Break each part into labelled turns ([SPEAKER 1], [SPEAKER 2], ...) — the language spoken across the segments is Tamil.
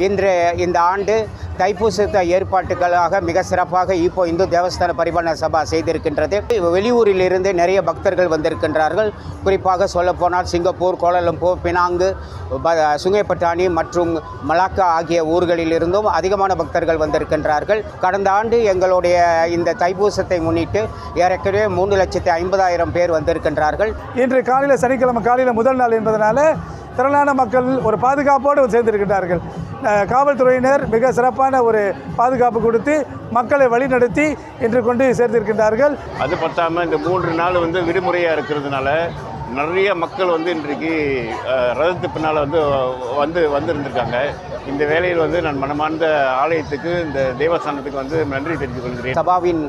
[SPEAKER 1] இன்று இந்த ஆண்டு தைப்பூசத்த ஏற்பாட்டுகளாக மிக சிறப்பாக இப்போ இந்து தேவஸ்தான பரிபாலன சபா செய்திருக்கின்றது. வெளியூரிலிருந்து நிறைய பக்தர்கள் வந்திருக்கின்றார்கள். குறிப்பாக சொல்லப்போனால் சிங்கப்பூர் கோலாலம்பூர் பினாங்கு ப- சுங்கைப்பட்டாணி மற்றும் மலாக்கா ஆகிய ஊர்களிலிருந்தும் அதிகமான பக்தர்கள் வந்திருக்கின்றார்கள். கடந்த ஆண்டு எங்களுடைய இந்த தைப்பூசத்தை முன்னிட்டு ஏற்கனவே மூன்று லட்சத்தி ஐம்பதாயிரம் பேர் வந்திருக்கின்றார்கள்.
[SPEAKER 2] இன்று காலையில் சனிக்கிழமை காலையில் முதல் நாள் என்பதனால திரளான மக்கள் ஒரு பாதுகாப்போடு சேர்ந்திருக்கின்றார்கள். அஹ், காவல்துறையினர் மிக சிறப்பான ஒரு பாதுகாப்பு கொடுத்து மக்களை வழிநடத்தி இன்று கொண்டு சேர்த்திருக்கின்றார்கள்
[SPEAKER 3] அது பத்தாமல் இந்த மூன்று நாள் வந்து விடுமுறையாக இருக்கிறதுனால நிறைய மக்கள் வந்து இன்றைக்கு ரதத்து பின்னால் வந்து வந்து வந்திருந்திருக்காங்க. இந்த வேளையில் வந்து நான் மனமார்ந்த ஆலயத்துக்கு இந்த தேவஸ்தானத்துக்கு வந்து நன்றி தெரிவித்துக் கொள்கிறேன்.
[SPEAKER 1] சபாவின்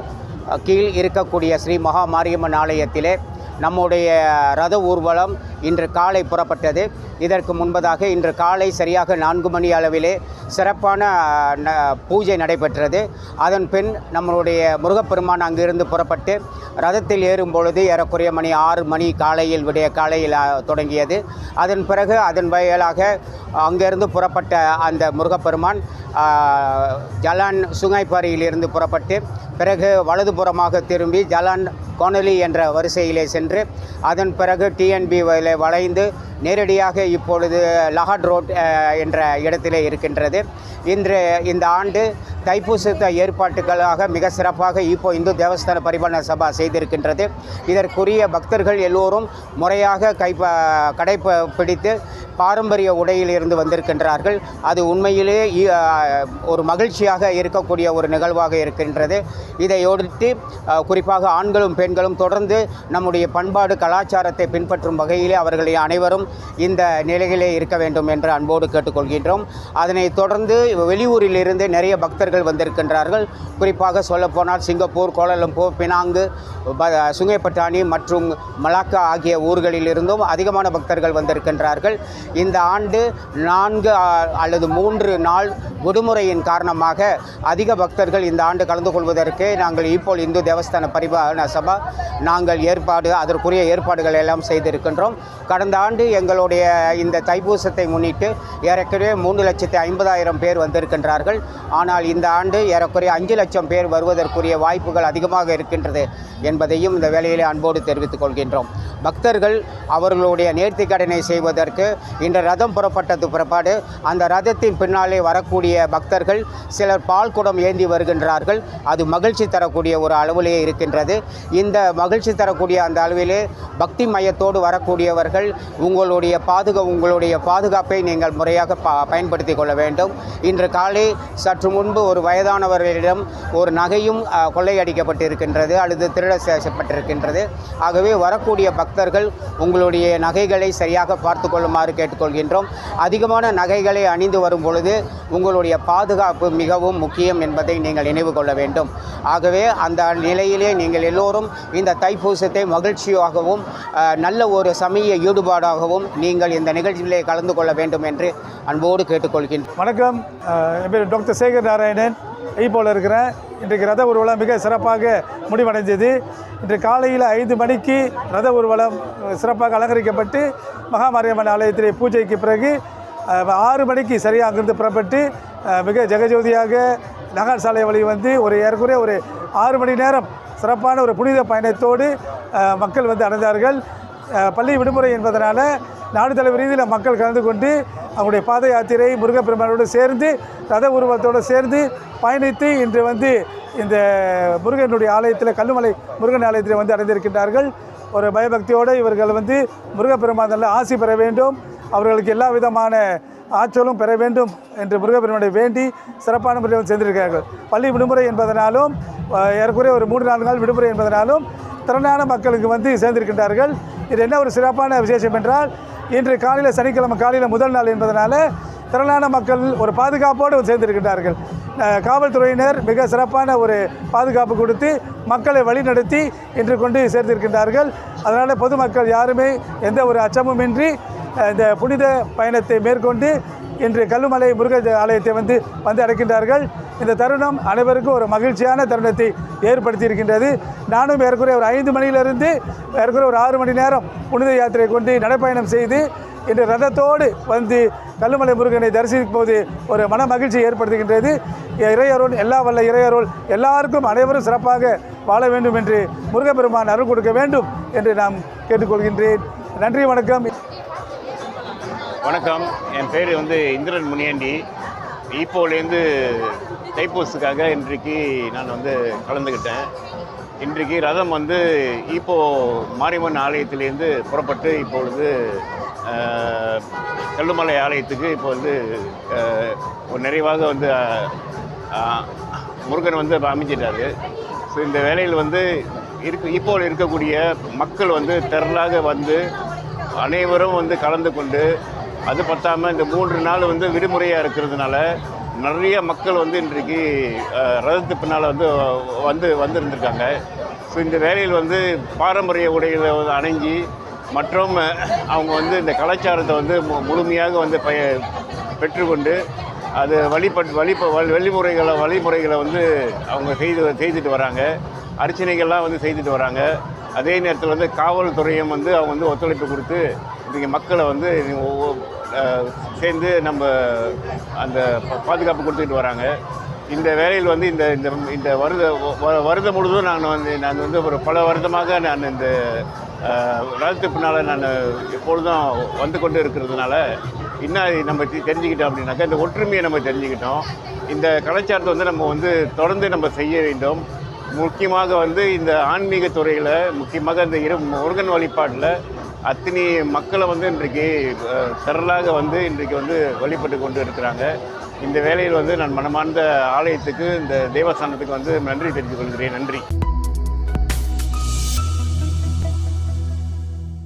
[SPEAKER 1] கீழ் இருக்கக்கூடிய ஸ்ரீ மகா மாரியம்மன் ஆலயத்திலே நம்முடைய ரத ஊர்வலம் இன்று காலை புறப்பட்டது. இதற்கு முன்பதாக இன்று காலை சரியாக நான்கு மணி அளவிலே சிறப்பான ந- பூஜை நடைபெற்றது. அதன் பின் நம்மளுடைய முருகப்பெருமான் அங்கிருந்து புறப்பட்டு ரதத்தில் ஏறும் பொழுது ஏறக்குறைய மணி ஆறு மணி காலையில் விடைய காலையில் தொடங்கியது. அதன் பிறகு அதன் வயலாக அங்கிருந்து புறப்பட்ட அந்த முருகப்பெருமான் ஜலான் சுங்காய்பாரியிலிருந்து புறப்பட்டு பிறகு வலதுபுறமாக திரும்பி ஜலான் கோனலி என்ற வரிசையிலே சென்று அதன் பிறகு டிஎன்பி வளைந்து நேரடியாக இப்பொழுது லஹாட் ரோட் என்ற இடத்திலே இருக்கின்றது. இன்று இந்த ஆண்டு தைப்பூசத்த ஏற்பாட்டுகளாக மிக சிறப்பாக இப்போ இந்து தேவஸ்தான பரிபாலன சபா செய்திருக்கின்றது. இதற்குரிய பக்தர்கள் எல்லோரும் முறையாக கைப்ப கடைப்ப பிடித்து பாரம்பரிய உடையில் இருந்து வந்திருக்கின்றார்கள். அது உண்மையிலே ஒரு மகிழ்ச்சியாக இருக்கக்கூடிய ஒரு நிகழ்வாக இருக்கின்றது. இதையொடுத்து குறிப்பாக ஆண்களும் பெண்களும் தொடர்ந்து நம்முடைய பண்பாடு கலாச்சாரத்தை பின்பற்றும் வகையிலே அவர்களை அனைவரும் இந்த நிலையிலே இருக்க வேண்டும் என்று அன்போடு கேட்டுக்கொள்கின்றோம். அதனைத் தொடர்ந்து வெளியூரிலிருந்து நிறைய பக்தர்கள் வந்திருக்கின்றார்கள். குறிப்பாக சொல்லப்போனால் சிங்கப்பூர் கோலலம்பூர் பினாங்கு ப- சுங்கைப்பட்டாணி மற்றும் மலாக்கா ஆகிய ஊர்களில் இருந்தும் அதிகமான பக்தர்கள் வந்திருக்கின்றார்கள். இந்த ஆண்டு நான்கு அல்லது மூன்று நாள் விடுமுறையின் காரணமாக அதிக பக்தர்கள் இந்த ஆண்டு கலந்து கொள்வதற்கு நாங்கள் இப்போ இந்து தேவஸ்தான பரிபாலன சபா நாங்கள் ஏற்பாடு அதற்குரிய ஏற்பாடுகள் எல்லாம் செய்திருக்கின்றோம். கடந்த ஆண்டு எங்களுடைய இந்த தைப்பூசத்தை முன்னிட்டு ஏறக்குறைய மூன்று லட்சத்தி ஐம்பதாயிரம் பேர் வந்திருக்கின்றார்கள். ஆனால் இந்த ஆண்டு ஏறக்குறைய அஞ்சு லட்சம் பேர் வருவதற்குரிய வாய்ப்புகள் அதிகமாக இருக்கின்றது என்பதையும் இந்த வேலையிலே அன்போடு தெரிவித்துக் கொள்கின்றோம். பக்தர்கள் அவர்களுடைய நேர்த்தி கடனை செய்வதற்கு இன்று ரதம் புறப்பட்டது பிற்பாடு அந்த ரதத்தின் பின்னாலே வரக்கூடிய பக்தர்கள் சிலர் பால் குடம் ஏந்தி வருகின்றார்கள். அது மகிழ்ச்சி தரக்கூடிய ஒரு அளவிலே இருக்கின்றது. இந்த மகிழ்ச்சி தரக்கூடிய அந்த அளவிலே பக்தி மையத்தோடு வரக்கூடியவர்கள் உங்களுடைய பாதுகா உங்களுடைய பாதுகாப்பை நீங்கள் முறையாக ப பயன்படுத்தி கொள்ள வேண்டும். இன்று காலை சற்று முன்பு ஒரு வயதானவர்களிடம் ஒரு நகையும் கொள்ளையடிக்கப்பட்டிருக்கின்றது. அல்லது திருட செய்யப்பட்டிருக்கின்றது ஆகவே வரக்கூடிய பக்தர்கள் உங்களுடைய நகைகளை சரியாக பார்த்து கொள்ளுமாறு கேட்டுக்கொள்கின்றோம். அதிகமான நகைகளை அணிந்து வரும் பொழுது உங்களுடைய பாதுகாப்பு மிகவும் முக்கியம் என்பதை நீங்கள் நினைவு கொள்ள வேண்டும். ஆகவே அந்த நிலையிலே நீங்கள் எல்லோரும் இந்த தைப்பூசத்தை மகிழ்ச்சியாகவும் நல்ல ஒரு சமய ஈடுபாடாகவும் நீங்கள் இந்த நிகழ்ச்சியிலே கலந்து கொள்ள வேண்டும் என்று அன்போடு கேட்டுக்கொள்கின்றோம்.
[SPEAKER 2] வணக்கம். டாக்டர் சேகர் நாராயணன். போல இருக்கிறேன் இன்றைக்கு ரத ஊர்வலம் மிக சிறப்பாக முடிவடைஞ்சது. இன்று காலையில் ஐந்து மணிக்கு ரத ஊர்வலம் சிறப்பாக அலங்கரிக்கப்பட்டு மகாமாரியம்மன் ஆலயத்திலே பூஜைக்கு பிறகு ஆறு மணிக்கு சரியாக அங்கிருந்து புறப்பட்டு மிக ஜெகஜோதியாக நகர் சாலை வழி வந்து ஒரு ஏற்குறைய ஒரு ஆறு மணி நேரம் சிறப்பான ஒரு புனித பயணத்தோடு மக்கள் வந்து அடைந்தார்கள். பள்ளி விடுமுறை என்பதனால் நாடு தலைவர் ரீதியில் மக்கள் கலந்து கொண்டு அவங்களுடைய பாத யாத்திரை முருகப்பெருமானோடு சேர்ந்து ரத உருவத்தோடு சேர்ந்து பயணித்து இன்று வந்து இந்த முருகனுடைய ஆலயத்தில் கல்லுமலை முருகன் ஆலயத்தில் வந்து அடைந்திருக்கின்றார்கள். ஒரு பயபக்தியோடு இவர்கள் வந்து முருகப்பெருமான் நல்ல ஆசி பெற வேண்டும். அவர்களுக்கு எல்லா விதமான ஆற்றலும் பெற வேண்டும் என்று முருகப்பெருமானை வேண்டி சிறப்பான முறையில் சேர்ந்திருக்கிறார்கள் பள்ளி விடுமுறை என்பதனாலும் ஏறக்குறைய ஒரு மூன்று நான்கு நாள் விடுமுறை என்பதனாலும் திறனான மக்களுக்கு வந்து சேர்ந்திருக்கின்றார்கள். இது என்ன ஒரு சிறப்பான விசேஷம் என்றால் இன்று காலையில் சனிக்கிழமை காலையில் முதல் நாள் என்பதனால திரளான மக்கள் ஒரு பாதுகாப்போடு சேர்ந்திருக்கின்றார்கள். காவல்துறையினர் மிக சிறப்பான ஒரு பாதுகாப்பு கொடுத்து மக்களை வழிநடத்தி இன்று கொண்டு சேர்த்திருக்கின்றார்கள் அதனால் பொதுமக்கள் யாருமே எந்த ஒரு அச்சமுமின்றி இந்த புனித பயணத்தை மேற்கொண்டு இன்று கல்லுமலை முருக ஆலயத்தை வந்து வந்து அடைக்கின்றார்கள். இந்த தருணம் அனைவருக்கும் ஒரு மகிழ்ச்சியான தருணத்தை ஏற்படுத்தி இருக்கின்றது நானும் ஏறக்குறைய ஒரு ஐந்து மணியிலிருந்து ஏறக்குறைய ஒரு ஆறு மணி நேரம் புனித யாத்திரை கொண்டு நடைப்பயணம் செய்து இன்று ரதத்தோடு வந்து கல்லுமலை முருகனை தரிசிக்கும் போது ஒரு மன மகிழ்ச்சி ஏற்படுத்துகின்றது. இறையருள் எல்லா வல்ல இறையருள் எல்லாருக்கும் அனைவரும் சிறப்பாக வாழ வேண்டும் என்று முருகப்பெருமான் அருள் கொடுக்க வேண்டும் என்று நாம் கேட்டுக்கொள்கின்றேன். நன்றி வணக்கம்.
[SPEAKER 3] வணக்கம். என் பேர் வந்து இந்திரன் முனியாண்டி. ஈப்போலேருந்து தைப்பூசுக்காக இன்றைக்கு நான் வந்து கலந்துக்கிட்டேன் இன்றைக்கு ரதம் வந்து ஈப்போ மாரியம்மன் ஆலயத்திலேருந்து புறப்பட்டு இப்பொழுது கல்லுமலை ஆலயத்துக்கு இப்போ வந்து ஒரு நிறைவாக வந்து முருகன் வந்து அமைஞ்சிட்டாரு. ஸோ இந்த வேலையில் வந்து இருக்கு இப்போ இருக்கக்கூடிய மக்கள் வந்து திரளாக வந்து அனைவரும் வந்து கலந்து கொண்டு அது பற்றாமல் இந்த மூன்று நாள் வந்து விடுமுறையாக இருக்கிறதுனால நிறைய மக்கள் வந்து இன்றைக்கு ரதத்து பின்னால் வந்து வந்து வந்திருந்திருக்காங்க. ஸோ இந்த வேலையில் வந்து பாரம்பரிய உடைகளை வந்து அணிஞ்சு மற்றும் அவங்க வந்து இந்த கலாச்சாரத்தை வந்து மு- முழுமையாக வந்து பய பெற்றுக்கொண்டு அது வழிபட் வழி வழிமுறைகளை வழிமுறைகளை வந்து அவங்க செய்து செய்துட்டு வராங்க. அர்ச்சனைகள்லாம் வந்து செய்துட்டு வராங்க. அதே நேரத்தில் வந்து காவல்துறையும் வந்து அவங்க வந்து ஒத்துழைப்பு கொடுத்து இன்றைக்கி மக்களை வந்து சேர்ந்து நம்ம அந்த பாதுகாப்பு கொடுத்துட்டு வராங்க. இந்த வேலையில் வந்து இந்த இந்த இந்த வருத வ- முழுதும் நான் வந்து நான் வந்து ஒரு பல வருடமாக நான் இந்த அஹ், பின்னால் நான் எப்பொழுதும் வந்து கொண்டு இருக்கிறதுனால இன்னும் அதை நம்ம தெரிஞ்சுக்கிட்டோம் அப்படின்னாக்கா இந்த ஒற்றுமையை நம்ம தெரிஞ்சுக்கிட்டோம். இந்த கலாச்சாரத்தை வந்து நம்ம வந்து தொடர்ந்து நம்ம செய்ய வேண்டும். முக்கியமாக வந்து இந்த ஆன்மீக துறையில் முக்கியமாக இந்த இரு முருகன் வழிபாட்டில் அத்தனை மக்களை வந்து இன்றைக்கு திரளாக வந்து இன்றைக்கு வந்து வழிபட்டு கொண்டு இருக்கிறாங்க. இந்த வேலையில் வந்து நான் மனமார்ந்த ஆலயத்துக்கு இந்த தேவஸ்தானத்துக்கு வந்து நன்றி தெரிவித்துக் கொள்கிறேன். நன்றி.